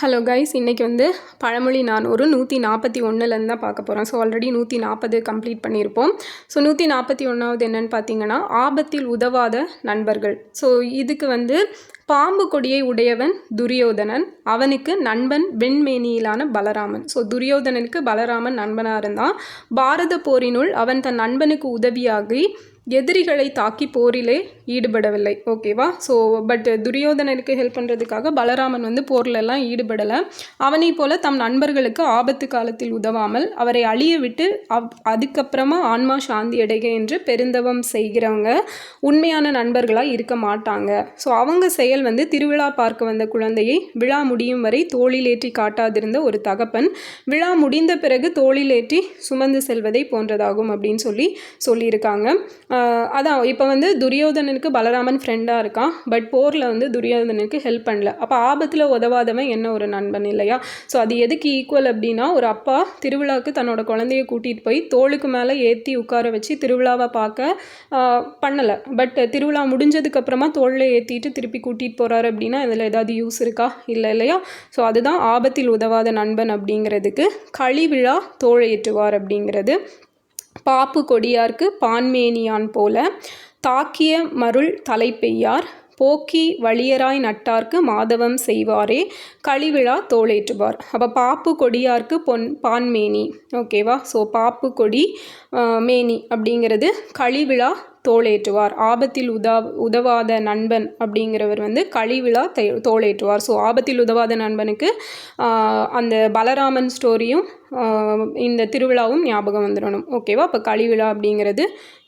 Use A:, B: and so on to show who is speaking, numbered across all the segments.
A: Hello guys இன்றைக்கி வந்து பழமொழி நானூறு நூற்றி நாற்பத்தி ஒன்றுலேருந்து தான் பார்க்க போகிறோம் ஸோ ஆல்ரெடி நூற்றி நாற்பது கம்ப்ளீட் பண்ணியிருப்போம். ஸோ நூற்றி நாற்பத்தி ஒன்றாவது என்னென்னு பார்த்தீங்கன்னா ஆபத்தில் உதவாத நண்பர்கள். ஸோ இதுக்கு வந்து பாம்பு கொடியை உடையவன் துரியோதனன். அவனுக்கு நண்பன் வெண்மேனியிலான பலராமன். ஸோ துரியோதனனுக்கு பலராமன் நண்பனாக இருந்தான். பாரத போரினுள் அவன் தன் நண்பனுக்கு உதவியாகி எதிரிகளை தாக்கி போரிலே ஈடுபடவில்லை. ஓகேவா ஸோ பட் துரியோதனனுக்கு ஹெல்ப் பண்ணுறதுக்காக பலராமன் வந்து போர்லெல்லாம் ஈடுபடலை. அவனை போல தம் நண்பர்களுக்கு ஆபத்து காலத்தில் உதவாமல் அவரை அழிய விட்டு அவ் அதுக்கப்புறமா ஆன்மா சாந்தி அடைக என்று பெருந்தவம் செய்கிறவங்க உண்மையான நண்பர்களாக இருக்க மாட்டாங்க. ஸோ அவங்க செயல் வந்து திருவிழா பார்க்க வந்த குழந்தையை விழா முடியும் வரை தோளிலேற்றி காட்டாதிருந்த ஒரு தகப்பன் விழா முடிந்த பிறகு தோளிலேற்றி சுமந்து செல்வதை போன்றதாகும் அப்படின்னு சொல்லி சொல்லியிருக்காங்க. அதான் இப்போ வந்து துரியோதனன் துரியோதனனுக்கு பலராமன் ஃப்ரெண்டாக இருக்கான். பட் போரில் வந்து துரியோதனனுக்கு ஹெல்ப் பண்ணல. அப்போ ஆபத்தில் உதவாதவன் என்ன ஒரு நண்பன் இல்லையா? ஸோ அது எதுக்கு ஈக்குவல் அப்படின்னா ஒரு அப்பா திருவிழாவுக்கு தன்னோட குழந்தைய கூட்டிகிட்டு போய் தோளுக்கு மேலே ஏற்றி உட்கார வச்சு திருவிழாவை பார்க்க பண்ணலை. பட் திருவிழா முடிஞ்சதுக்கப்புறமா தோளில் ஏற்றிட்டு திருப்பி கூட்டிகிட்டு போகிறாரு அப்படின்னா இதில் ஏதாவது யூஸ் இருக்கா? இல்லை இல்லையா? ஸோ அதுதான் ஆபத்தில் உதவாத நண்பன் அப்படிங்கிறதுக்கு. களிவிழா தோழையேற்றுவார் அப்படிங்கிறது. பாப்பு கொடியார்க்கு பான்மேனியான் போல. தாக்கிய மருள் தலைப்பெய்யார் போக்கி வழியராய் நட்டார்க்கு மாதவம் செய்வாரே களிவிழா தோளேற்றுவார். அப்போ பாப்பு கொடியார்க்கு பொன் பான்மேனி ஓகேவா ஸோ பாப்பு கொடி மேனி அப்படிங்கிறது கழிவிழா தோளேற்றுவார். ஆபத்தில் உதா உதவாத நண்பன் அப்படிங்கிறவர் வந்து கழிவிழா தோளேற்றுவார். ஸோ ஆபத்தில் உதவாத நண்பனுக்கு அந்த பலராமன் ஸ்டோரியும் இந்த திருவிழாவும் ஞாபகம் வந்துடணும். ஓகேவா அப்போ கழிவிழா அப்படிங்கிறது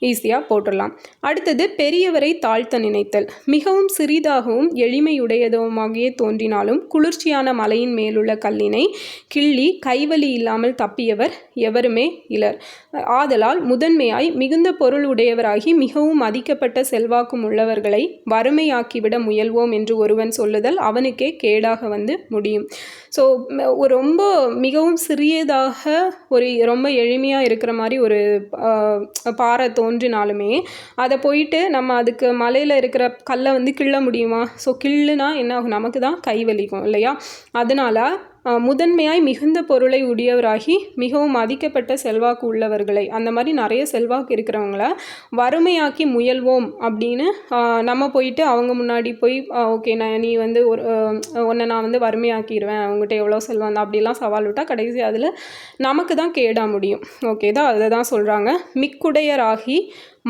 A: ஈஸியாக போட்டுடலாம். அடுத்தது பெரியவரை தாழ்த்த நினைத்தல். மிகவும் சிறிதாகவும் எளிமையுடையதுமாகிய தோன்றினாலும் குளிர்ச்சியான மலையின் மேலுள்ள கல்லினை கிள்ளி கைவலி இல்லாமல் தப்பியவர் எவருமே இலர். ஆதலால் முதன்மையாய் மிகுந்த பொருள் உடையவராகி மிகவும் மதிக்கப்பட்ட செல்வாக்கும் உள்ளவர்களை வறுமையாக்கிவிட முயல்வோம் என்று ஒருவன் சொல்லுதல் அவனுக்கே கேடாக வந்து முடியும். ஸோ ரொம்ப மிகவும் சிறியதாக ஒரு ரொம்ப எளிமையாக இருக்கிற மாதிரி ஒரு பாறை தோன்றினாலுமே அதை போயிட்டு நம்ம அதுக்கு மலையில் இருக்கிற கல்லை வந்து கிள்ள முடியுமா? ஸோ கிள்ளுனா என்ன ஆகும்? நமக்கு தான் கை வலிக்கும் இல்லையா? அதனால முதன்மையாய் மிகுந்த பொருளை உடையவராகி மிகவும் மதிக்கப்பட்ட செல்வாக்கு உள்ளவர்களை அந்த மாதிரி நிறைய செல்வாக்கு இருக்கிறவங்கள வறுமையாக்கி முயல்வோம் அப்படின்னு நம்ம போயிட்டு அவங்க முன்னாடி போய் ஓகே நான் நீ வந்து ஒரு ஆஹ், உன்னை நான் வந்து வறுமையாக்கிடுவேன் அவங்ககிட்ட எவ்வளோ செல்வம் அப்படிலாம் சவால் விட்டால் கடைசி அதில் நமக்கு தான் கேடா முடியும். ஓகே தான் அதை தான் சொல்கிறாங்க மிக்குடையராகி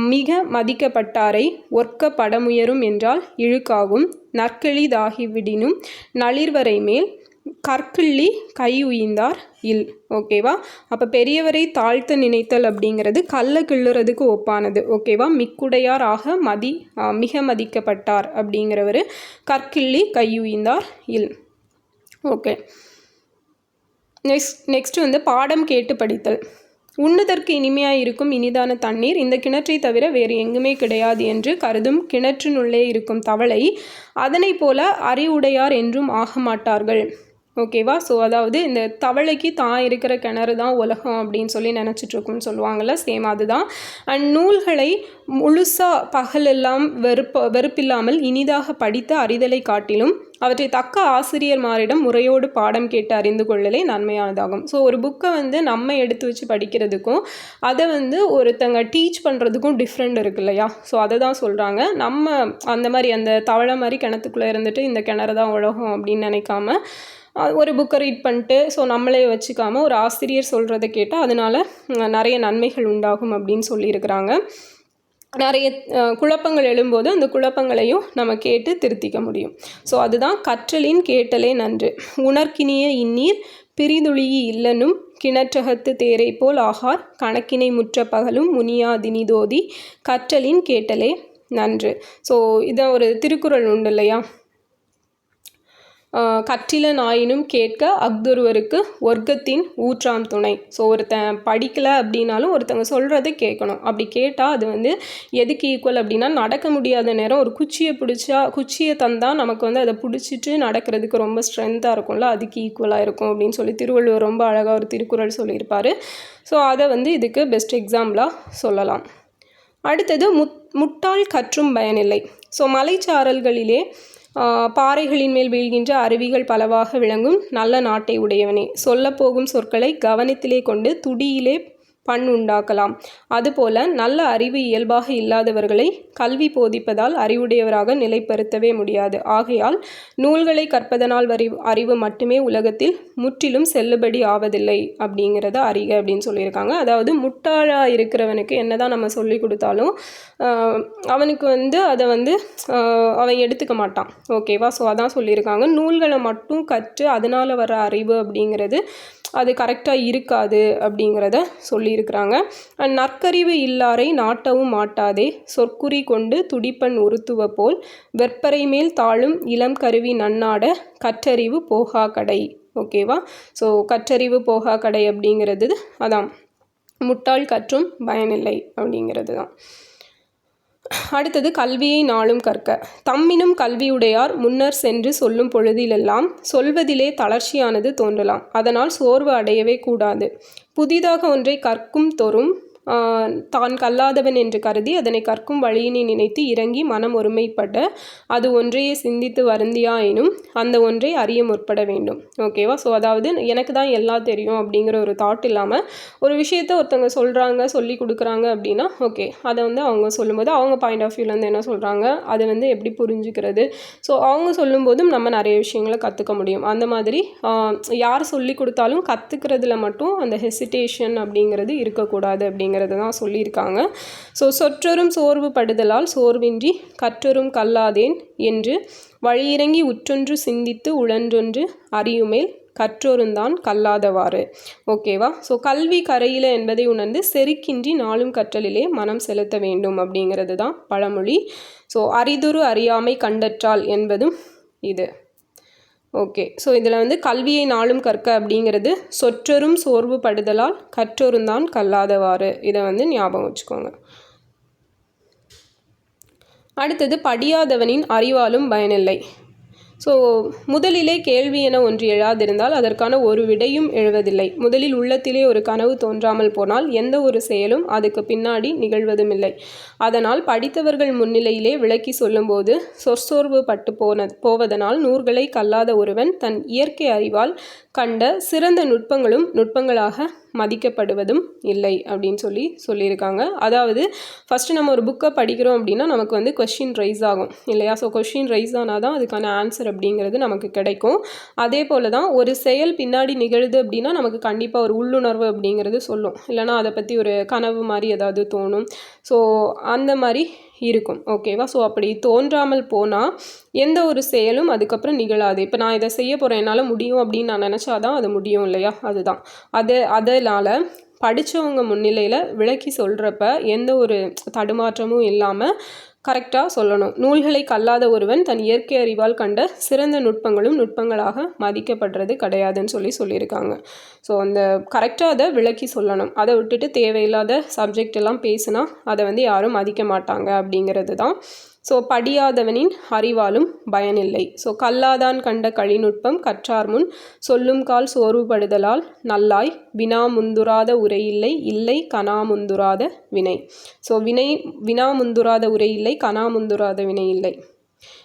A: மிக மதிக்கப்பட்டாரை ஒர்க்க படமுயரும் என்றால் இழுக்காகும் நற்கெளிதாகி விடினும் நளிர்வரை மேல் கற்கிள்ளி கை உயிந்தார். இல். ஓகேவா? அப்போ பெரியவரை தாழ்த்த நினைத்தல் அப்படிங்கிறது கல்லை கிள்ளுறதுக்கு ஒப்பானது. ஓகேவா? மிக்குடையார் ஆக மதி மிக மதிக்கப்பட்டார் அப்படிங்கிறவர் கற்கிள்ளி கையுயிந்தார் இல். ஓகே. நெக்ஸ்ட் நெக்ஸ்ட் வந்து பாடம் கேட்டு படித்தல். உண்ணுதற்கு இனிமையாக இருக்கும் இனிதான தண்ணீர். இந்த கிணற்றை தவிர வேறு எங்குமே கிடையாது என்று கருதும் கிணற்றினுள்ளே இருக்கும் தவளை அதனைப் போல அறிவுடையார் என்றும் ஆக மாட்டார்கள் ஓகேவா? ஸோ அதாவது இந்த தவளைக்கு தான் இருக்கிற கிணறு தான் உலகம் அப்படின்னு சொல்லி நினச்சிட்ருக்குன்னு சொல்லுவாங்கள்ல சேம் அதுதான். அண்ட் நூல்களை முழுசாக பகலெல்லாம் வெறுப்ப வெறுப்பில்லாமல் இனிதாக படித்த அறிதலை காட்டிலும் அவற்றை தக்க ஆசிரியர்மாரிடம் முறையோடு பாடம் கேட்டு அறிந்து கொள்ளலே நன்மையானதாகும். ஸோ ஒரு புக்கை வந்து நம்ம எடுத்து வச்சு படிக்கிறதுக்கும் அதை வந்து ஒருத்தங்க டீச் பண்ணுறதுக்கும் டிஃப்ரெண்ட் இருக்கு இல்லையா? ஸோ அதை தான் சொல்கிறாங்க நம்ம அந்த மாதிரி அந்த தவளை மாதிரி கிணத்துக்குள்ளே இருந்துட்டு இந்த கிணறு தான் உலகம் அப்படின்னு நினைக்காம ஒரு புக்கை ரீட் பண்ணிட்டு ஸோ நம்மளே வச்சுக்காமல் ஒரு ஆசிரியர் சொல்கிறத கேட்டால் அதனால நிறைய நன்மைகள் உண்டாகும் அப்படின்னு சொல்லியிருக்கிறாங்க. நிறைய குழப்பங்கள் எழும்போது அந்த குழப்பங்களையும் நம்ம கேட்டு திருத்திக்க முடியும். ஸோ அதுதான் கற்றலின் கேட்டலே நன்று. உணர்கினிய இந்நீர் பிரிதுளியி இல்லனும் கிணற்றகத்து தேரை போல் ஆகார் கணக்கினை முற்ற பகலும் முனியா தினிதோதி கற்றலின் கேட்டலே நன்று. ஸோ இதான் ஒரு திருக்குறள் உண்டு இல்லையா? கற்றில கற்றிலன் ஆயினும் கேட்க அஃதொருவருக்கு ஒர்க்கத்தின் ஊற்றாம் துணை. ஸோ ஒருத்தன் படிக்கலை அப்படின்னாலும் ஒருத்தங்க சொல்கிறத கேட்கணும். அப்படி கேட்டால் அது வந்து எதுக்கு ஈக்குவல் அப்படின்னா நடக்க முடியாத நேரம் ஒரு குச்சியை பிடிச்சா குச்சியை தந்தால் நமக்கு வந்து அதை பிடிச்சிட்டு நடக்கிறதுக்கு ரொம்ப ஸ்ட்ரென்த்தாக இருக்கும்ல அதுக்கு ஈக்குவலாக இருக்கும் அப்படின்னு சொல்லி திருவள்ளுவர் ரொம்ப அழகாக ஒரு திருக்குறள் சொல்லியிருப்பார். ஸோ அதை வந்து இதுக்கு பெஸ்ட் எக்ஸாம்பிளாக சொல்லலாம். அடுத்தது முட் முட்டாள் கற்றும் பயனில்லை. ஸோ மலைச்சாரல்களிலே பாறைகளின் மேல் வீழ்கின்ற அருவிகள் பலவாக விளங்கும். நல்ல நாட்டை உடையவனே. சொல்லப்போகும் சொற்களை கவனத்திலே கொண்டு துடியிலே பண் உண்டாக்கலாம். அதுபோல நல்ல அறிவு இயல்பாக இல்லாதவர்களை கல்வி போதிப்பதால் அறிவுடையவராக நிலைப்படுத்தவே முடியாது. ஆகையால் நூல்களை கற்பதனால் வரி அறிவு மட்டுமே உலகத்தில் முற்றிலும் செல்லுபடி ஆவதில்லை அப்படிங்கிறத அறிக அப்படின்னு சொல்லியிருக்காங்க. அதாவது முட்டாளாக இருக்கிறவனுக்கு என்னதான் நம்ம சொல்லி கொடுத்தாலும் அவனுக்கு வந்து அதை வந்து அவன் எடுத்துக்க மாட்டான். ஓகேவா? ஸோ அதான் சொல்லியிருக்காங்க. நூல்களை மட்டும் கற்று அதனால் வர அறிவு அப்படிங்கிறது அது கரெக்டாக இருக்காது அப்படிங்கிறத சொல்லி சொல்லியிருக்கிறாங்க. நற்கறிவு இல்லாரை நாட்டவும் மாட்டாதே. சொற்குறி கொண்டு துடிப்பன் உறுத்துவ போல் வெப்பரை மேல் தாழும் இளம் கருவி நன்னாட கற்றறிவு போகா கடை. ஓகேவா ஸோ கற்றறிவு போகா கடை அப்படிங்கிறது அதான் முட்டாள் கற்றும் பயனில்லை அப்படிங்கிறது தான். அடுத்தது கல்வியை நாளும் கற்க. தம்மினும் கல்வியுடையார் முன்னர் சென்று சொல்லும் பொழுதிலெல்லாம் சொல்வதிலே தளர்ச்சியானது தோன்றலாம். அதனால் சோர்வு அடையவே கூடாது. புதிதாக ஒன்றை கற்கும் தொறும் தான் கல்லாதவன் என்று கருதி அதனை கற்கும் வழியினை நினைத்து இறங்கி மனம் ஒருமைப்பட அது ஒன்றையே சிந்தித்து வருந்தியாயினும் அந்த ஒன்றை அறிய முற்பட வேண்டும். ஓகேவா? ஸோ அதாவது எனக்கு தான் எல்லாம் தெரியும் அப்படிங்கிற ஒரு தாட் இல்லாமல் ஒரு விஷயத்த ஒருத்தவங்க சொல்கிறாங்க சொல்லி கொடுக்குறாங்க அப்படின்னா ஓகே அதை வந்து அவங்க சொல்லும்போது அவங்க பாயிண்ட் ஆஃப் வியூலேருந்து என்ன சொல்கிறாங்க அதை வந்து எப்படி புரிஞ்சுக்கிறது? ஸோ அவங்க சொல்லும்போதும் நம்ம நிறைய விஷயங்களை கற்றுக்க முடியும். அந்த மாதிரி யார் சொல்லி கொடுத்தாலும் கற்றுக்கிறதுல மட்டும் அந்த ஹெசிடேஷன் அப்படிங்கிறது இருக்கக்கூடாது அப்படிங்கிற அப்படிங்கிறது தான் சொல்லியிருக்காங்க. ஸோ சொற்றொரும் சோர்வு படுதலால் சோர்வின்றி கற்றொரும் கல்லாதேன் என்று வழியிறங்கி உற்றொன்று சிந்தித்து உழன்றொன்று அறியுமேல் கற்றோருந்தான் கல்லாதவாறு. ஓகேவா? ஸோ கல்வி கரையில் என்பதை உணர்ந்து செருக்கின்றி நாளும் கற்றலிலே மனம் செலுத்த வேண்டும் அப்படிங்கிறது தான் பழமொழி. ஸோ அரிதொரு அறியாமை கண்டற்றால் என்பதும் இது. ஓகே ஸோ இதில் வந்து கல்வியை நாளும் கற்க அப்படிங்கிறது சொற்றொரும் சோர்வு படுதலால் கற்றொரும் தான் கல்லாதவாறு. இதை வந்து ஞாபகம் வச்சுக்கோங்க. அடுத்தது படியாதவனின் அறிவாலும் பயனில்லை. ஸோ முதலிலே கேள்வி என ஒன்று எழாதிருந்தால் அதற்கான ஒரு விடையும் எழுவதில்லை. முதலில் உள்ளத்திலே ஒரு கனவு தோன்றாமல் போனால் எந்த ஒரு செயலும் அதுக்கு பின்னாடி நிகழ்வதும் இல்லை அதனால் படித்தவர்கள் முன்னிலையிலே விளக்கி சொல்லும்போது சொற்சோர்வு பட்டு போன போவதனால் நூறுகளை கல்லாத ஒருவன் தன் இயற்கை அறிவால் கண்ட சிறந்த நுட்பங்களும் நுட்பங்களாக மதிக்கப்படுவதும் இல்லை அப்படின்னு சொல்லி சொல்லியிருக்காங்க. அதாவது ஃபஸ்ட்டு நம்ம ஒரு புக்கை படிக்கிறோம் அப்படின்னா நமக்கு வந்து கொஷின் ரைஸ் ஆகும் இல்லையா? ஸோ கொஷின் ரைஸ் ஆனால் தான் அதுக்கான ஆன்சர் அப்படிங்கிறது நமக்கு கிடைக்கும். அதே போல் தான் ஒரு செயல் பின்னாடி நிகழுது அப்படின்னா நமக்கு கண்டிப்பாக ஒரு உள்ளுணர்வு அப்படிங்கிறது சொல்லும். இல்லைனா அதை பற்றி ஒரு கனவு மாதிரி ஏதாவது தோணும். ஸோ அந்த மாதிரி இருக்கும். ஓகேவா? ஸோ அப்படி தோன்றாமல் போனால் எந்த ஒரு செயலும் அதுக்கப்புறம் நிகழாது. இப்போ நான் இதை செய்ய போகிறேன் என்னால் முடியும் அப்படின்னு நான் நினச்சாதான் அது முடியும் இல்லையா? அதுதான். அது அதனால் படித்தவங்க முன்னிலையில் விளக்கி சொல்கிறப்ப எந்த ஒரு தடுமாற்றமும் இல்லாமல் கரெக்டாக சொல்லணும். நூல்களை கல்லாத ஒருவன் தன் இயற்கை அறிவால் கண்ட சிறந்த நுட்பங்களும் நுட்பங்களாக மதிக்கப்படுறது கிடையாதுன்னு சொல்லி சொல்லியிருக்காங்க. ஸோ அந்த கரெக்டாக அதை விளக்கி சொல்லணும். அதை விட்டுட்டு தேவையில்லாத சப்ஜெக்ட் எல்லாம் பேசுனா அதை வந்து யாரும் மதிக்க மாட்டாங்க அப்படிங்கிறது தான் ஸோ படியாதவனின் அறிவாலும் பயனில்லை. ஸோ கல்லாதான் கண்ட கழிநுட்பம் கற்றார் முன் சொல்லும் கால் சோர்வுபடுதலால் நல்லாய் வினா முந்துராத உரையில்லை இல்லை கனா முந்துராத வினை. ஸோ வினை வினா முந்துராத உரையில்லை கனா முந்துராத வினை இல்லை.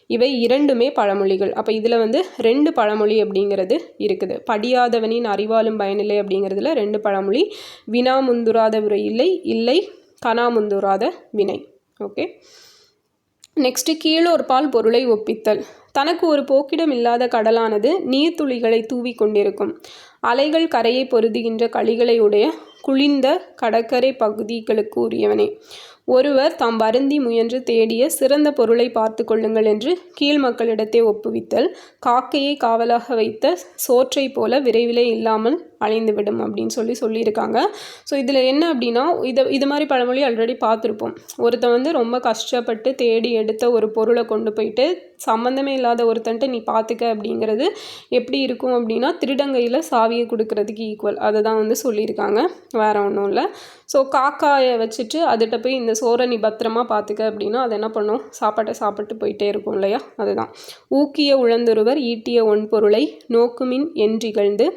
A: இவை இரண்டுமே பழமொழிகள். அப்போ இதில் வந்து ரெண்டு பழமொழி அப்படிங்கிறது இருக்குது. படியாதவனின் அறிவாலும் பயனில்லை அப்படிங்கிறதுல ரெண்டு பழமொழி. வினா முந்துராத உரை இல்லை இல்லை கனா முந்துராத வினை. ஓகே? நெக்ஸ்ட்டு கீழோர் பால் பொருளை ஒப்பித்தல். தனக்கு ஒரு போக்கிடம் இல்லாத கடலானது நீர்த்துளிகளை தூவி கொண்டிருக்கும். அலைகள் கரையை பொருதுகின்ற களிகளை உடைய குளிர்ந்த கடற்கரை பகுதிகளுக்கு உரியவனே. ஒருவர் தாம் வருந்தி முயன்று தேடிய சிறந்த பொருளை பார்த்து கொள்ளுங்கள் என்று கீழ் மக்களிடத்தை ஒப்புவித்தல் காக்கையை காவலாக வைத்த சோற்றை போல விரைவிலே இல்லாமல் அழிந்துவிடும் அப்படின்னு சொல்லி சொல்லியிருக்காங்க. ஸோ இதில் என்ன அப்படின்னா இதை இது மாதிரி பழமொழி ஆல்ரெடி பார்த்துருப்போம். ஒருத்தன் வந்து ரொம்ப கஷ்டப்பட்டு தேடி எடுத்த ஒரு பொருளை கொண்டு போயிட்டு சம்மந்தமே இல்லாத ஒருத்தன்ட்ட நீ பார்த்துக்க அப்படிங்கிறது எப்படி இருக்கும் அப்படின்னா திருடங்கையில் சாவியை கொடுக்கறதுக்கு ஈக்குவல் அதை தான் வந்து சொல்லியிருக்காங்க. வேறு ஒன்றும் இல்லை. ஸோ காக்காயை வச்சுட்டு அதுகிட்ட போய் இந்த சோரை நீ பத்திரமா பார்த்துக்க அப்படின்னா அது என்ன பண்ணும்? சாப்பாட்டை சாப்பிட்டு போயிட்டே இருக்கும் இல்லையா? அதுதான். ஊக்கிய உழந்தொருவர் ஈட்டிய ஒன்பொருளை நோக்குமின் என்றிகழ்ந்து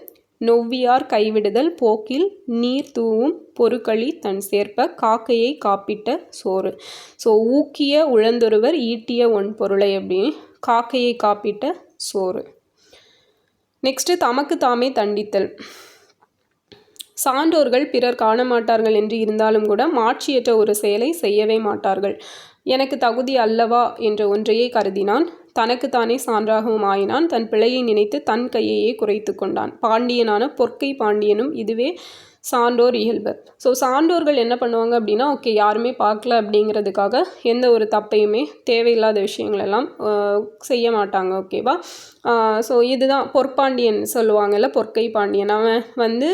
A: நொவ்வியார் கைவிடுதல் போக்கில் நீர் தூவும் பொருக்களி தன் சேர்ப்ப காக்கையை காப்பிட்ட சோறு. ஸோ ஊக்கிய உழந்தொருவர் ஈட்டிய ஒன் பொருளை அப்படின்னு காக்கையை காப்பிட்ட சோறு. நெக்ஸ்ட்டு தமக்கு தாமே தண்டித்தல். சான்றோர்கள் பிறர் காண மாட்டார்கள் என்று இருந்தாலும் கூட மாட்சியற்ற ஒரு செயலை செய்யவே மாட்டார்கள். எனக்கு தகுதி அல்லவா? என்ற ஒன்றையே கருதினான் தனக்குத்தானே சான்றாகவும் ஆயினான். தன் பிழையை நினைத்து தன் கையையே குறைத்து கொண்டான். பாண்டியனான பொற்கை பாண்டியனும் இதுவே சான்றோர் இயல்பு. ஸோ சான்றோர்கள் என்ன பண்ணுவாங்க அப்படின்னா ஓகே யாருமே பார்க்கல அப்படிங்கிறதுக்காக எந்த ஒரு தப்பையுமே தேவையில்லாத விஷயங்களெல்லாம் செய்ய மாட்டாங்க ஓகேவா ஸோ இதுதான் பொற்பாண்டியன் சொல்லுவாங்கல்ல பொற்கை பாண்டியன். அவன் வந்து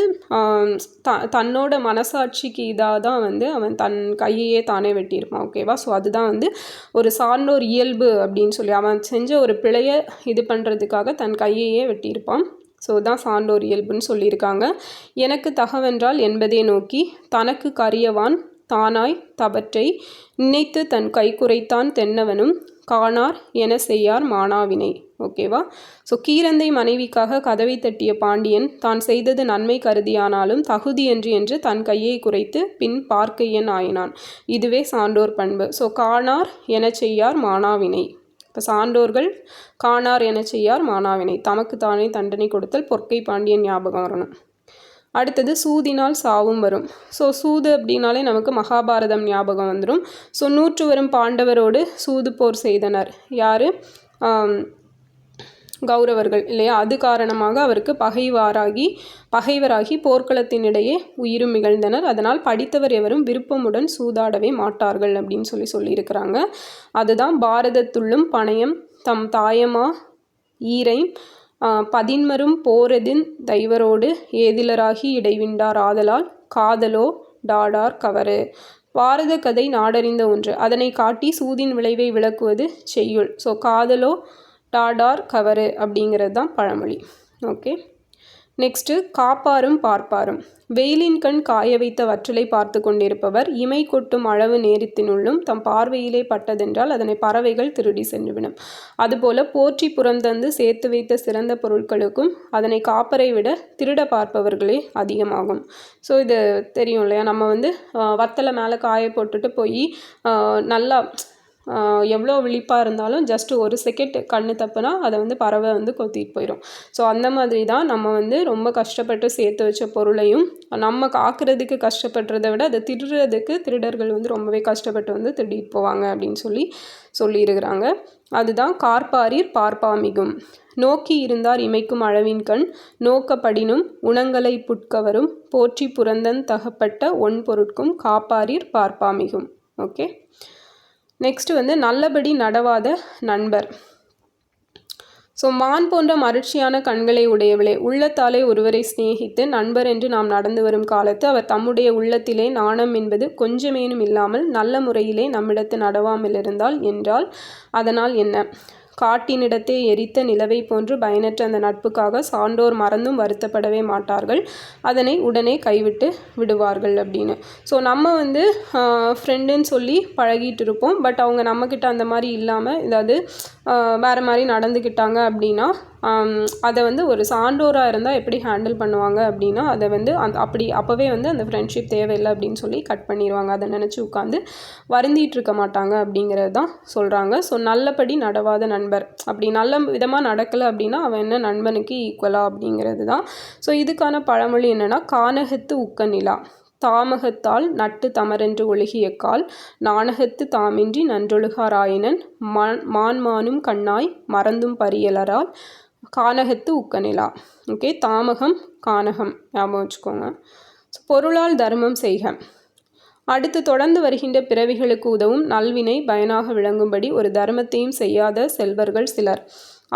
A: த தன்னோட மனசாட்சிக்கு இதாக தான் வந்து அவன் தன் கையையே தானே வெட்டியிருப்பான் ஓகேவா ஸோ அதுதான் வந்து ஒரு சார்ந்தோர் இயல்பு அப்படின்னு சொல்லி அவன் செஞ்ச ஒரு பிழையை இது பண்ணுறதுக்காக தன் கையையே வெட்டியிருப்பான். ஸோ தான் சான்றோர் இயல்புன்னு சொல்லியிருக்காங்க. எனக்கு தகவென்றால் என்பதே நோக்கி தனக்கு கரியவான் தானாய் தவற்றை நினைத்து தன் கை குறைத்தான் தென்னவனும் காணார் என செய்யார் மானாவினை. ஓகேவா? ஸோ கீரந்தை மனைவிக்காக கதவை தட்டிய பாண்டியன் தான் செய்தது நன்மை கருதியானாலும் தகுதியன்று என்று தன் கையை குறைத்து பின் பார்க்கையன் ஆயினான். இதுவே சான்றோர் பண்பு. ஸோ காணார் என செய்யார் மானாவினை. இப்போ சான்றோர்கள் காணார் என செய்யார் மானாவினை. தமக்கு தானே தண்டனை கொடுத்தல் பொற்கை பாண்டியன் ஞாபகம் வரணும். அடுத்தது சூதினால் சாவும் வரும். ஸோ சூது அப்படின்னாலே நமக்கு மகாபாரதம் ஞாபகம் வந்துடும் ஸோ நூற்று வரும் பாண்டவரோடு சூது போர் செய்தனர். யார்? கௌரவர்கள் இல்லையா? அது காரணமாக அவருக்கு பகைவாராகி பகைவராகி போர்க்களத்தினிடையே உயிரும் மிகழ்ந்தனர். அதனால் படித்தவர் எவரும் விருப்பமுடன் சூதாடவே மாட்டார்கள் அப்படின்னு சொல்லி சொல்லியிருக்கிறாங்க. அதுதான் பாரதத்துள்ளும் பணயம் தம் தாயமா ஈரை பதின்மரும் போரதின் தைவரோடு ஏதிலராகி இடைவிண்டார் ஆதலால் காதலோ டாடார் கவரு. பாரத கதை நாடறிந்த ஒன்று. அதனை காட்டி சூதின் விளைவை விளக்குவது செய்யுள். ஸோ காதலோ டாடார் கவரு அப்படிங்கிறது தான் பழமொழி. ஓகே. நெக்ஸ்ட்டு காப்பாரும் பார்ப்பாரும் வெயிலின் கண் காய வைத்த வற்றலை பார்த்து கொண்டிருப்பவர் இமை கொட்டும் அளவு நேரத்தினுள்ளும் தம் பார்வையிலே பட்டதென்றால் அதனை பறவைகள் திருடி சென்றுவிடும். அதுபோல போற்றி புறந்தந்து சேர்த்து வைத்த சிறந்த பொருட்களுக்கும் அதனை காப்பரை விட திருட பார்ப்பவர்களே அதிகமாகும். ஸோ இது தெரியும் இல்லையா நம்ம வந்து வத்தலை மேலே காய போட்டுட்டு போய் நல்லா எவ்வளோ விழிப்பாக இருந்தாலும் ஜஸ்ட்டு ஒரு செகண்ட் கண் தப்புனா அதை வந்து பறவை வந்து கொத்திட்டு போயிடும் ஸோ அந்த மாதிரி தான் நம்ம வந்து ரொம்ப கஷ்டப்பட்டு சேர்த்து வச்ச பொருளையும் நம்ம காக்கிறதுக்கு கஷ்டப்படுறத விட அதை திருடுறதுக்கு திருடர்கள் வந்து ரொம்பவே கஷ்டப்பட்டு வந்து திருடிட்டு போவாங்க அப்படின்னு சொல்லி சொல்லியிருக்கிறாங்க. அதுதான் கார்பாரீர் பார்ப்பாமிகும். நோக்கி இருந்தார் இமைக்கும் அளவின் கண் நோக்கப்படினும் உணங்களை புட்கவரும் போற்றி புறந்தன் தகப்பட்ட ஒன் பொருட்கும் காப்பாரீர் பார்ப்பாமிகும். ஓகே நெக்ஸ்ட்டு வந்து நல்லபடி நடவாத நண்பர். ஸோ மான் போன்ற மகிழ்ச்சியான கண்களை உடையவளே உள்ளத்தாலே ஒருவரை சிநேகித்து நண்பர் என்று நாம் நடந்து வரும் காலத்து அவர் தம்முடைய உள்ளத்திலே நாணம் என்பது கொஞ்சமேனும் இல்லாமல் நல்ல முறையிலே நம்மிடத்து நடவாமல் இருந்தால் என்றால் அதனால் என்ன? காட்டினிடத்தே எரித்த நிலவை போன்று பயனற்ற அந்த நட்புக்காக சான்றோர் மறந்தும் வருத்தப்படவே மாட்டார்கள். அதனை உடனே கைவிட்டு விடுவார்கள் அப்படின்னு. ஸோ நம்ம வந்து ஃப்ரெண்டுன்னு சொல்லி பழகிட்டு இருப்போம் பட் அவங்க நம்மக்கிட்ட அந்த மாதிரி இல்லாமல் ஏதாவது வேறு மாதிரி நடந்துக்கிட்டாங்க அப்படின்னா அதை வந்து ஒரு சான்றோராக இருந்தால் எப்படி ஹேண்டில் பண்ணுவாங்க அப்படின்னா அதை வந்து அந்த அப்படி அப்போவே வந்து அந்த ஃப்ரெண்ட்ஷிப் தேவையில்லை அப்படின்னு சொல்லி கட் பண்ணிடுவாங்க அதை நினச்சி உட்காந்து வருந்திட்டு இருக்க மாட்டாங்க அப்படிங்கிறது தான் சொல்கிறாங்க ஸோ நல்லபடி நடவாத நண்பர். அப்படி நல்ல விதமாக நடக்கலை அப்படின்னா அவன் என்ன நண்பனுக்கு ஈக்குவலாக அப்படிங்கிறது தான். ஸோ இதுக்கான பழமொழி என்னென்னா கானகத்து உக்க நிலா. தாமகத்தால் நட்டு தமரென்று ஒழுகிய கால் நாணகத்து தாமின்றி நன்றொழுகாராயினன் மான் மான்மானும் கண்ணாய் மறந்தும் பரியலரால் கானகத்து உக்கநிலா ஓகே தாமகம் கானகம் ஞாபகம் வச்சுக்கோங்க. பொருளால் தர்மம் செய்க. அடுத்து தொடர்ந்து வருகின்ற பிறவிகளுக்கு உதவும் நல்வினை பயனாக விளங்கும்படி ஒரு தர்மத்தையும் செய்யாத செல்வர்கள் சிலர்.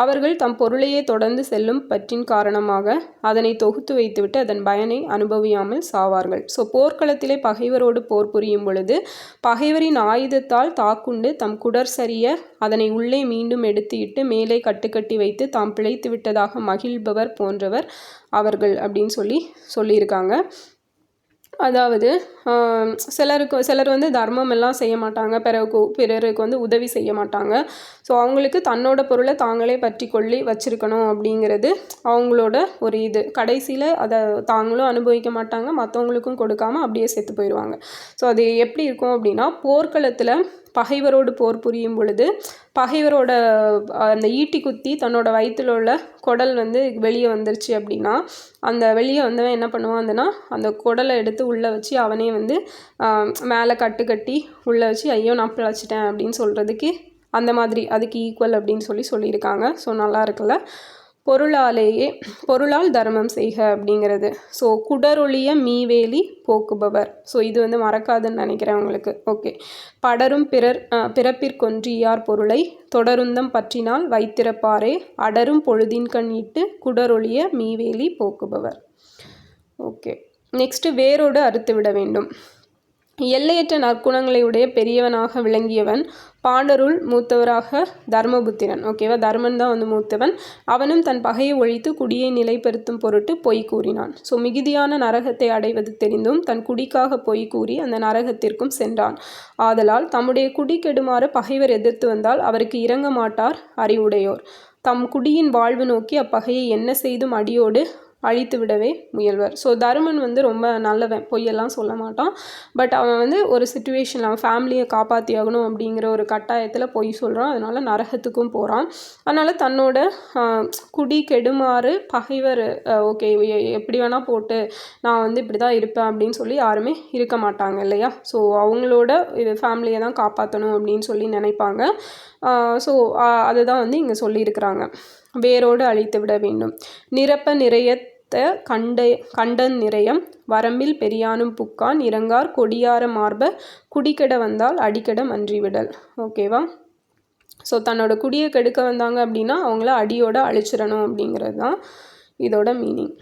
A: அவர்கள் தம் பொருளையே தொடர்ந்து செல்லும் பற்றின் காரணமாக அதனை தொகுத்து வைத்துவிட்டு அதன் பயனை அனுபவியாமல் சாவார்கள். ஸோ போர்க்களத்திலே பகைவரோடு போர் புரியும் பொழுது பகைவரின் ஆயுதத்தால் தாக்குண்டு தம் குடர் சரிய அதனை உள்ளே மீண்டும் எடுத்து இட்டு மேலே கட்டுக்கட்டி வைத்து தாம் பிழைத்து விட்டதாக மகிழ்பவர் போன்றவர் அவர்கள் அப்படின்னு சொல்லி சொல்லியிருக்காங்க. அதாவது சிலருக்கு சிலர் வந்து தர்மம் எல்லாம் செய்ய மாட்டாங்க. பிறகு பிறருக்கு வந்து உதவி செய்ய மாட்டாங்க. ஸோ அவங்களுக்கு தன்னோட பொருளை தாங்களே பற்றி கொள்ளி வச்சுருக்கணும் அப்படிங்கிறது அவங்களோட ஒரு இது. கடைசியில் அதை தாங்களும் அனுபவிக்க மாட்டாங்க. மற்றவங்களுக்கும் கொடுக்காம அப்படியே செத்து போயிடுவாங்க. ஸோ அது எப்படி இருக்கும் அப்படின்னா போர்க்களத்தில் பகைவரோடு போர் புரியும் பொழுது பகைவரோட அந்த ஈட்டி குத்தி தன்னோட வயிற்றில் உள்ள குடல் வந்து வெளியே வந்துருச்சு அப்படின்னா அந்த வெளியே வந்தவன் என்ன பண்ணுவான் அந்த குடலை எடுத்து உள்ளே வச்சு அவனே வந்து மேலே கட்டு கட்டி உள்ளே வச்சு ஐயோ நான் பிழைச்சிட்டேன் அப்படின்னு சொல்கிறதுக்கு அந்த மாதிரி அதுக்கு ஈக்குவல் அப்படின்னு சொல்லி சொல்லியிருக்காங்க. ஸோ நல்லா இருக்குல்ல? பொருளாலேயே பொருளால் தர்மம் செய்க அப்படிங்கிறது. ஸோ குடரொழிய மீவேலி போக்குபவர். ஸோ இது வந்து மறக்காதுன்னு நினைக்கிறேன் உங்களுக்கு. ஓகே படரும் பிறர் பிறப்பிற்கொன்றியார் பொருளை? தொடருந்தம் பற்றினால் வைத்திருப்பாரே. அடரும் பொழுதின் கண் இட்டு குடரொளிய மீவேலி போக்குபவர். ஓகே நெக்ஸ்ட்டு வேரோடு அறுத்து விட வேண்டும். எல்லையற்ற நற்குணங்களை உடைய பெரியவனாக விளங்கியவன் பாண்டருள் மூத்தவராக தர்மபுத்திரன். ஓகேவா தர்மன் தான் வந்து மூத்தவன். அவனும் தன் பகையை ஒழித்து குடியை நிலைப்படுத்தும் பொருட்டு பொய் கூறினான். ஸோ மிகுதியான நரகத்தை அடைவது தெரிந்தும் தன் குடிக்காக பொய் கூறி அந்த நரகத்திற்கும் சென்றான். ஆதலால் தம்முடைய குடி கெடுமாறு பகைவர் எதிர்த்து வந்தால் அவருக்கு இறங்க மாட்டார் அறிவுடையோர். தம் குடியின் வாழ்வு நோக்கி அப்பகையை என்ன செய்தும் அடியோடு அழித்து விடவே முயல்வர். ஸோ தருமன் வந்து ரொம்ப நல்லவன் பொய்யெல்லாம் சொல்ல மாட்டான். பட் அவன் வந்து ஒரு சுச்சுவேஷன் அவன் ஃபேமிலியை காப்பாற்றி ஆகணும் அப்படிங்கிற ஒரு கட்டாயத்தில் பொய் சொல்கிறான் அதனால் நரகத்துக்கும் போகிறான் அதனால் தன்னோட குடி கெடுமாறு பகைவர் ஓகே எப்படி வேணால் போட்டு நான் வந்து இப்படி தான் இருப்பேன் அப்படின்னு சொல்லி யாருமே இருக்க மாட்டாங்க இல்லையா? ஸோ அவங்களோட இது ஃபேமிலியை தான் காப்பாற்றணும் அப்படின்னு சொல்லி நினைப்பாங்க. ஸோ அதுதான் வந்து இங்கே சொல்லியிருக்கிறாங்க. வேரோடு அழித்து விட வேண்டும். நிரப்ப நிறையத்த கண்ட கண்டன் நிறையம் வரம்பில் பெரியானும் புக்கான் இறங்கார் கொடியார மார்ப குடிக்கெட வந்தால் அடிக்கட மன்றிவிடல். ஓகேவா ஸோ தன்னோட குடியை கெடுக்க வந்தாங்க அப்படின்னா அவங்கள அடியோட அழிச்சிடணும் அப்படிங்கிறது தான் இதோட மீனிங்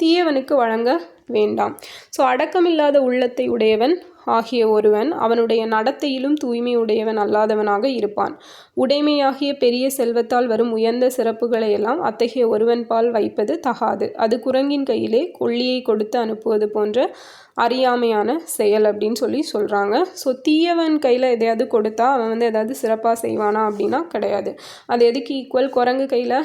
A: தீயவனுக்கு வழங்க வேண்டாம். ஸோ அடக்கமில்லாத உள்ளத்தை உடையவன் ஆகிய ஒருவன் அவனுடைய நடத்தையிலும் தூய்மை உடையவன் அல்லாதவனாக இருப்பான். உடைமையாகிய பெரிய செல்வத்தால் வரும் உயர்ந்த சிறப்புகளை எல்லாம் அத்தகைய ஒருவன் பால் வைப்பது தகாது. அது குரங்கின் கையிலே கொள்ளியை கொடுத்து அனுப்புவது போன்ற அறியாமையான செயல் அப்படின்னு சொல்லி சொல்கிறாங்க ஸோ தீயவன் கையில் எதையாவது கொடுத்தா அவன் வந்து எதாவது சிறப்பாக செய்வானா அப்படின்னா கிடையாது. அது எதுக்கு ஈக்குவல் குரங்கு கையில்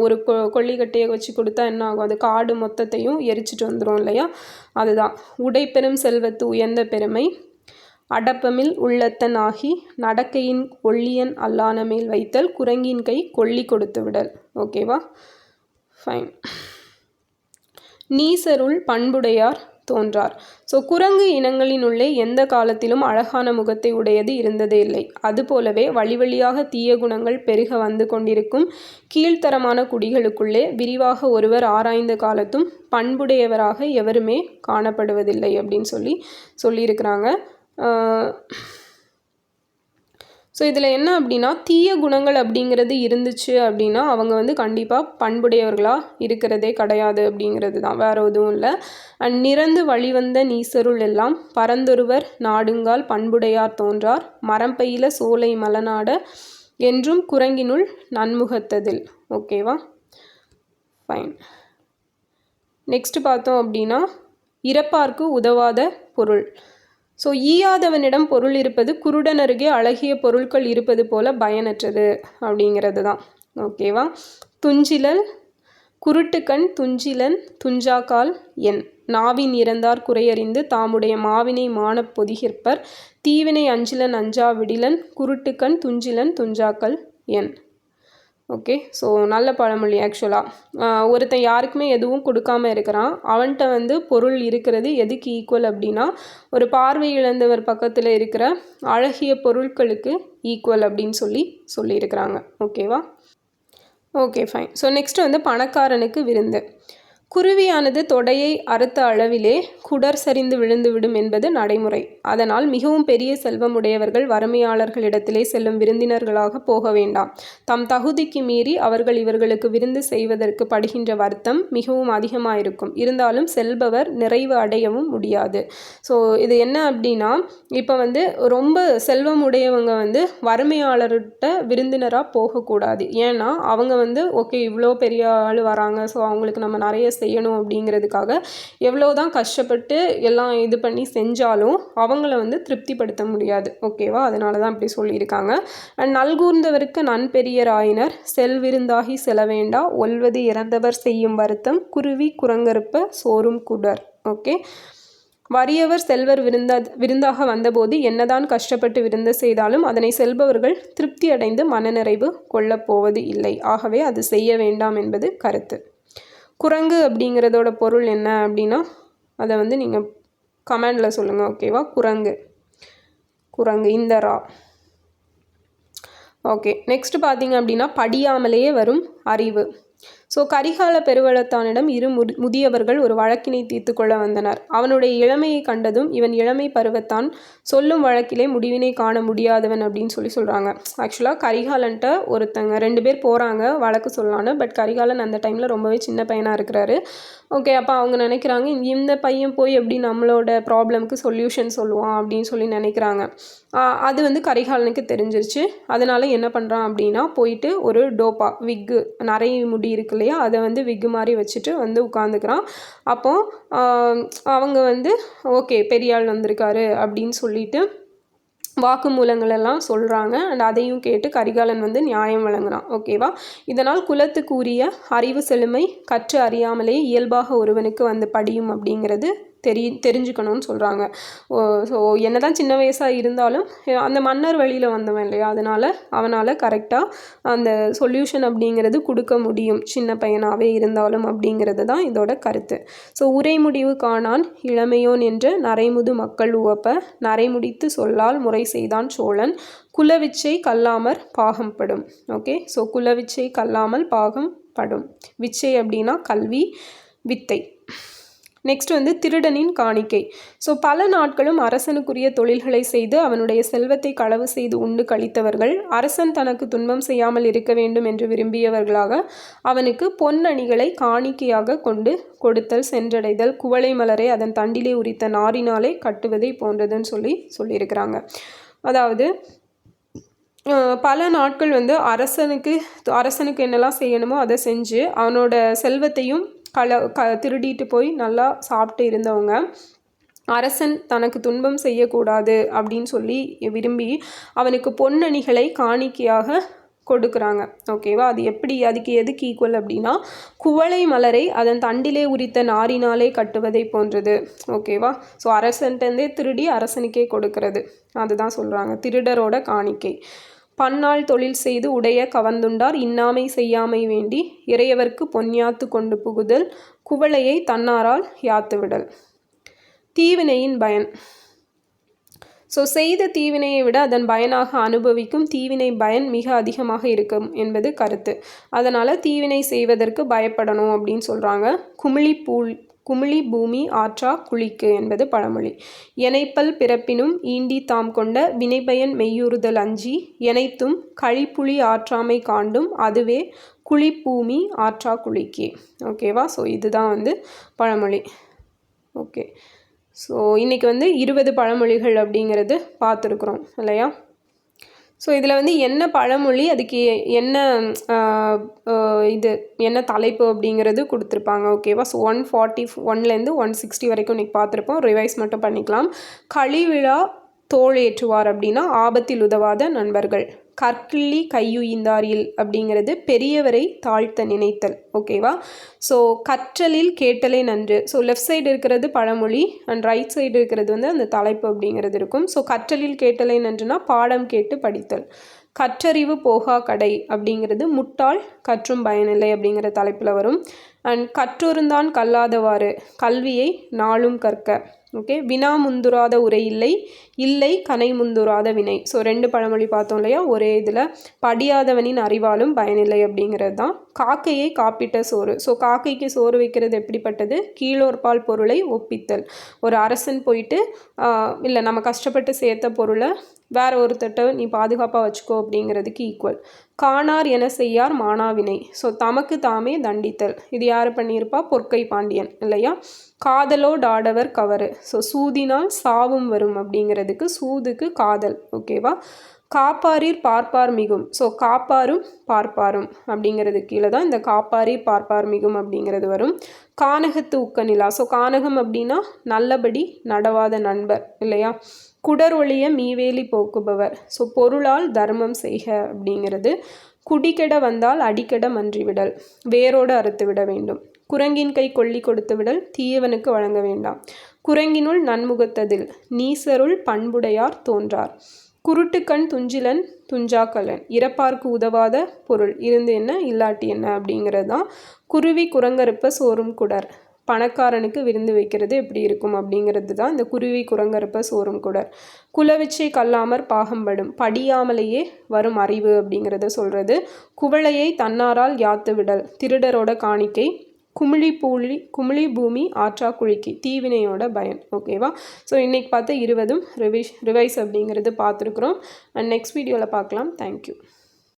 A: ஒரு கொ கொல்லிக்கட்டையை வச்சு கொடுத்தா என்ன ஆகும்? அது காடு மொத்தத்தையும் எரிச்சிட்டு வந்துடும் இல்லையா? அதுதான். உடைப்பெரும் செல்வத்து உயர்ந்த பெருமை. அடப்பமில் உள்ளத்தன் ஆகி நடக்கையின் ஒள்ளியன் அல்லான மேல் வைத்தல் குரங்கின் கை கொல்லி கொடுத்து விடல். ஓகேவா? ஃபைன் நீசருள் பண்புடையார் தோன்றார். ஸோ குரங்கு இனங்களினுள்ளே எந்த காலத்திலும் அழகான முகத்தை உடையது இருந்ததே இல்லை. அதுபோலவே வழி வழியாக தீய குணங்கள் பெருக வந்து கொண்டிருக்கும் கீழ்த்தரமான குடிகளுக்குள்ளே விரிவாக ஒருவர் ஆராய்ந்த காலத்தும் பண்புடையவராக எவருமே காணப்படுவதில்லை அப்படின்னு சொல்லி சொல்லியிருக்கிறாங்க. ஸோ இதில் என்ன அப்படின்னா தீய குணங்கள் அப்படிங்கிறது இருந்துச்சு அப்படின்னா அவங்க வந்து கண்டிப்பாக பண்புடையவர்களாக இருக்கிறதே கிடையாது அப்படிங்கிறது தான். வேறு எதுவும் இல்லை. அண்ட் நிறந்து வழிவந்த நீசருள் எல்லாம் பரந்தொருவர் நாடுங்கால் பண்புடையார் தோன்றார். மரம்பையில சோலை மலநாட என்றும் குரங்கினுள் நன்முகத்ததில். ஓகேவா ஃபைன் நெக்ஸ்ட் பார்த்தோம் அப்படின்னா இறப்பார்க்கு உதவாத பொருள். ஸோ ஈயாதவனிடம் பொருள் இருப்பது குருடன் அருகே அழகிய பொருட்கள் இருப்பது போல பயனற்றது அப்படிங்கிறது தான். ஓகேவா துஞ்சிலல் குருட்டுக்கண் துஞ்சிலன் துஞ்சாக்கால் என். நாவின் இறந்தார் குறையறிந்து தாமுடைய மாவினை மானப் பொதிகிற்பர். தீவினை அஞ்சிலன் அஞ்சா விடிலன் குருட்டுக்கண் துஞ்சிலன் துஞ்சாக்கல் என். ஓகே ஸோ நல்ல பழமொழி ஆக்சுவலாக ஒருத்தன் யாருக்குமே எதுவும் கொடுக்காம இருக்கிறான். அவன்கிட்ட வந்து பொருள் இருக்கிறது எதுக்கு ஈக்குவல் அப்படின்னா ஒரு பார்வை இழந்தவர் பக்கத்தில் இருக்கிற அழகிய பொருட்களுக்கு ஈக்குவல் அப்படின்னு சொல்லி சொல்லியிருக்கிறாங்க. ஓகேவா ஓகே ஃபைன் ஸோ நெக்ஸ்ட் வந்து பணக்காரனுக்கு விருந்து. குருவியானது தொடையை அறுத்த அளவிலே குடர் சரிந்து விழுந்துவிடும் என்பது நடைமுறை. அதனால் மிகவும் பெரிய செல்வம் உடையவர்கள் வறுமையாளர்களிடத்திலே செல்லும் விருந்தினர்களாக போக வேண்டாம். தம் தகுதிக்கு மீறி அவர்கள் இவர்களுக்கு விருந்து செய்வதற்கு படுகின்ற வருத்தம் மிகவும் அதிகமாயிருக்கும். இருந்தாலும் செல்பவர் நிறைவு அடையவும் முடியாது. ஸோ இது என்ன அப்படின்னா இப்போ வந்து ரொம்ப செல்வம் உடையவங்க வந்து வறுமையாளர்கிட்ட விருந்தினராக போகக்கூடாது. ஏன்னா அவங்க வந்து ஓகே இவ்வளோ பெரிய ஆள் வராங்க. ஸோ அவங்களுக்கு நம்ம நிறைய செய்யணும் அப்படிங்கிறதுக்காக எவ்வளோ தான் கஷ்டப்பட்டு எல்லாம் இது பண்ணி செஞ்சாலும் அவங்கள வந்து திருப்திப்படுத்த முடியாது. ஓகேவா? அதனால தான் அப்படி சொல்லியிருக்காங்க. அண்ட் நல்கூர்ந்தவருக்கு நண்பெரியராயினர் செல்விருந்தாகி செலவேண்டா ஒல்வது இறந்தவர் செய்யும் வருத்தம். குருவி குரங்கருப்ப சோறும் குடர் ஓகே? வறியவர் செல்வர் விருந்தா விருந்தாக வந்தபோது என்னதான் கஷ்டப்பட்டு விருந்த செய்தாலும் அதனை செல்பவர்கள் திருப்தி அடைந்து மனநிறைவு கொள்ளப்போவது இல்லை. ஆகவே அது செய்ய வேண்டாம் என்பது கருத்து. குரங்கு அப்படிங்கிறதோட பொருள் என்ன அப்படின்னா அதை வந்து நீங்கள் கமெண்டில் சொல்லுங்கள் ஓகேவா குரங்கு. குரங்கு இந்த ரா. ஓகே நெக்ஸ்ட் பார்த்தீங்க அப்படின்னா படியாமலேயே வரும் அறிவு. ஸோ கரிகால பெருவளத்தானிடம் இரு முதியவர்கள் ஒரு வழக்கினை தீர்த்து கொள்ள வந்தனர். அவனுடைய இளமையை கண்டதும் இவன் இளமை பருவத்தான் சொல்லும் வழக்கிலே முடிவினை காண முடியாதவன் அப்படின்னு சொல்லி சொல்கிறாங்க ஆக்சுவலாக கரிகாலன்ட்ட ஒருத்தங்க ரெண்டு பேர் போகிறாங்க வழக்கு சொல்லலான்னு பட் கரிகாலன் அந்த டைமில் ரொம்பவே சின்ன பையனாக இருக்கிறாரு. ஓகே அப்போ அவங்க நினைக்கிறாங்க இந்த பையன் போய் எப்படி நம்மளோட ப்ராப்ளம்க்கு சொல்யூஷன் சொல்லுவான் அப்படின்னு சொல்லி நினைக்கிறாங்க. அது வந்து கரிகாலனுக்கு தெரிஞ்சிருச்சு. அதனால் என்ன பண்ணுறான் அப்படின்னா போயிட்டு ஒரு டோப்பா விக்கு நிறைய முடி இருக்கு இல்லையா அதை வந்து விக்கு மாதிரி வச்சுட்டு வந்து உட்காந்துக்கிறான். அப்போ அவங்க வந்து ஓகே பெரியாள் வந்திருக்காரு அப்படின்னு சொல்லிட்டு வாக்குமூலங்களெல்லாம் சொல்கிறாங்க அண்ட் அதையும் கேட்டு கரிகாலன் வந்து நியாயம் வழங்குறான். ஓகேவா இதனால் குலத்துக்கு உரிய அறிவு செழுமை கற்று அறியாமலே இயல்பாக ஒருவனுக்கு வந்து படியும் அப்படிங்கிறது தெரி தெரிஞ்சுக்கணும்னு சொல்கிறாங்க ஸோ என்ன தான் சின்ன வயசாக இருந்தாலும் அந்த மன்னர் வழியில் வந்தவன் இல்லையா? அதனால் அவனால் கரெக்டாக அந்த சொல்யூஷன் அப்படிங்கிறது கொடுக்க முடியும். சின்ன பையனாகவே இருந்தாலும் அப்படிங்கிறது தான் இதோட கருத்து. ஸோ உரை முடிவு காணான் இளமையோன் என்ற நரைமுது மக்கள் உவப்ப நரைமுடித்து சொல்லால் முறை செய்தான் சோழன் குலவிச்சை கல்லாமற் பாகம் படும் ஓகே ஸோ குலவிச்சை கல்லாமல் பாகம் படும் விச்சை அப்படின்னா கல்வி வித்தை. நெக்ஸ்ட் வந்து திருடனின் காணிக்கை. ஸோ பல நாட்களும் அரசனுக்குரிய தொழில்களை செய்து அவனுடைய செல்வத்தை களவு செய்து உண்டு கழித்தவர்கள் அரசன் தனக்கு துன்பம் செய்யாமல் இருக்க வேண்டும் என்று விரும்பியவர்களாக அவனுக்கு பொன்னணிகளை காணிக்கையாக கொண்டு கொடுத்தல் சென்றடைதல் குவளை மலரை அதன் தண்டிலே உரித்த நாரினாலே கட்டுவதை போன்றதுன்னு சொல்லி சொல்லியிருக்கிறாங்க. அதாவது பல நாட்கள் வந்து அரசனுக்கு அரசனுக்கு என்னெல்லாம் செய்யணுமோ அதை செஞ்சு அவனோட செல்வத்தையும் கள க திருடிட்டு போய் நல்லா சாப்பிட்டு இருந்தவங்க அரசன் தனக்கு துன்பம் செய்யக்கூடாது அப்படின்னு சொல்லி விரும்பி அவனுக்கு பொன்னணிகளை காணிக்கையாக கொடுக்குறாங்க. ஓகேவா? அது எப்படி அதுக்கு எதுக்கு ஈக்குவல் அப்படின்னா குவளை மலரை அதன் தண்டிலே உரித்த நாரினாலே கட்டுவதை போன்றது. ஓகேவா? ஸோ அரசன்ட்டேருந்தே திருடி அரசனுக்கே கொடுக்கறது. அதுதான் சொல்கிறாங்க திருடரோட காணிக்கை. பன்னாள் தொழில் செய்து உடைய கவர்ந்துண்டார். இன்னாமை செய்யாமை வேண்டி இறையவர்க்கு பொன்யாத்து கொண்டு புகுதல் குவளையை தன்னாரால் யாத்துவிடல். தீவினையின் பயன். ஸோ செய்த தீவினையை விட அதன் பயனாக அனுபவிக்கும் தீவினை பயன் மிக அதிகமாக இருக்கும் என்பது கருத்து. அதனால் தீவினை செய்வதற்கு பயப்படணும் அப்படின்னு சொல்கிறாங்க குமிழிப்பூல் குமிழி பூமி ஆற்றா குளிக்கு என்பது பழமொழி. எனைப்பல் பிறப்பினும் ஈண்டி தாம் கொண்ட வினைபயன் மெய்யுறுதல் அஞ்சி எனைத்தும் கழிப்புளி ஆற்றாமை காண்டும் அதுவே குழிப்பூமி ஆற்றா குளிக்கே. ஓகேவா ஸோ இதுதான் வந்து பழமொழி. ஓகே ஸோ இன்றைக்கி வந்து இருபது பழமொழிகள் அப்படிங்கிறது பார்த்துருக்குறோம் இல்லையா? ஸோ இதில் வந்து என்ன பழமொழி அதுக்கு என்ன இது என்ன தலைப்பு அப்படிங்கிறது கொடுத்துருப்பாங்க ஓகேவா ஸோ ஒன் ஃபார்ட்டி ஒன்லேருந்து ஒன் சிக்ஸ்டி வரைக்கும் இன்றைக்கி பார்த்துருப்போம். ரிவைஸ் மட்டும் பண்ணிக்கலாம். களிவிழா தோல் ஏற்றுவார் அப்படின்னா ஆபத்தில் உதவாத நண்பர்கள். கற்கிள்ளி கையுயிந்தாரில் அப்படிங்கிறது பெரியவரை தாழ்த்த நினைத்தல் ஓகேவா ஸோ கற்றலில் கேட்டலே நன்று. ஸோ லெஃப்ட் சைடு இருக்கிறது பழமொழி அண்ட் ரைட் சைடு இருக்கிறது வந்து அந்த தலைப்பு அப்படிங்கிறது இருக்கும். ஸோ கற்றலில் கேட்டலே நன்றுனா பாடம் கேட்டு படித்தல். கற்றறிவு போகா கடை அப்படிங்கிறது முட்டாள் கற்றும் பயனில்லை அப்படிங்கிற தலைப்பில் வரும். அண்ட் கற்றொருந்தான் கல்லாதவாறு கல்வியை நாளும் கற்க. ஓகே வினா முந்துராத உரை இல்லை. இல்லை கனை முந்துராத வினை. ஸோ ரெண்டு பழமொழி பார்த்தோம் இல்லையா? ஒரே இதில் படியாதவனின் அறிவாலும் பயனில்லை அப்படிங்கிறது தான். காக்கையை காப்பிட்ட சோறு. ஸோ காக்கைக்கு சோறு வைக்கிறது எப்படிப்பட்டது? கீழோர்பால் பொருளை ஒப்பித்தல். ஒரு அரசன் போயிட்டு இல்லை நம்ம கஷ்டப்பட்டு சேர்த்த பொருளை வேற ஒருத்தட்ட நீ பாதுகாப்பாக வச்சுக்கோ அப்படிங்கிறதுக்கு ஈக்குவல் காணார் என செய்யார் மானாவினை. ஸோ தமக்கு தாமே தண்டித்தல். இது யார் பண்ணியிருப்பா? பொற்கை பாண்டியன் இல்லையா? காதலோ டாடவர் கவரு. ஸோ சூதினால் சாவும் வரும் அப்படிங்கிறதுக்கு சூதுக்கு காதல் ஓகேவா காப்பாரீர் பார்ப்பார் மிகும். ஸோ காப்பாரும் பார்ப்பாரும் அப்படிங்கிறது கீழே தான் இந்த காப்பாரீர் பார்ப்பார் மிகும் அப்படிங்கிறது வரும். கானகத்து உக்கநிலா. ஸோ கானகம் அப்படின்னா நல்லபடி நடவாத நண்பர் இல்லையா? குடர் ஒளிய மீவேலி போக்குபவர். ஸோ பொருளால் தர்மம் செய்க அப்படிங்கிறது. குடிக்கெட வந்தால் அடிக்கட மன்றிவிடல். வேரோடு அறுத்து விட வேண்டும். குரங்கின் கை கொள்ளி கொடுத்து விடல் தீயவனுக்கு வழங்க வேண்டாம். குரங்கினுள் நன்முகத்ததில் நீசருள் பண்புடையார் தோன்றார். குருட்டுக்கண் துஞ்சிலன் துஞ்சாக்கலன். இறப்பார்க்கு உதவாத பொருள். இருந்து என்ன இல்லாட்டி என்ன அப்படிங்கிறது தான் குருவி குரங்கறுப்ப சோறும் குடர். பணக்காரனுக்கு விருந்து வைக்கிறது எப்படி இருக்கும் அப்படிங்கிறது தான் இந்த குருவி குரங்கறுப்ப சோறும் கூட. குலவிச்சை கல்லாமற் பாகம்படும் படியாமலேயே வரும் அறிவு அப்படிங்கிறத சொல்கிறது குவளையை தன்னாரால் யாத்து விடல் திருடரோட காணிக்கை குமிழி பூலி குமிழி பூமி ஆற்றா குழிக்கு தீவினையோட பயன். ஓகேவா ஸோ இன்றைக்கி பார்த்தா இருபதும் ரிவைஸ் ரிவைஸ் அப்படிங்கிறது பார்த்துருக்குறோம். அண்ட் நெக்ஸ்ட் வீடியோவில் பார்க்கலாம். தேங்க்யூ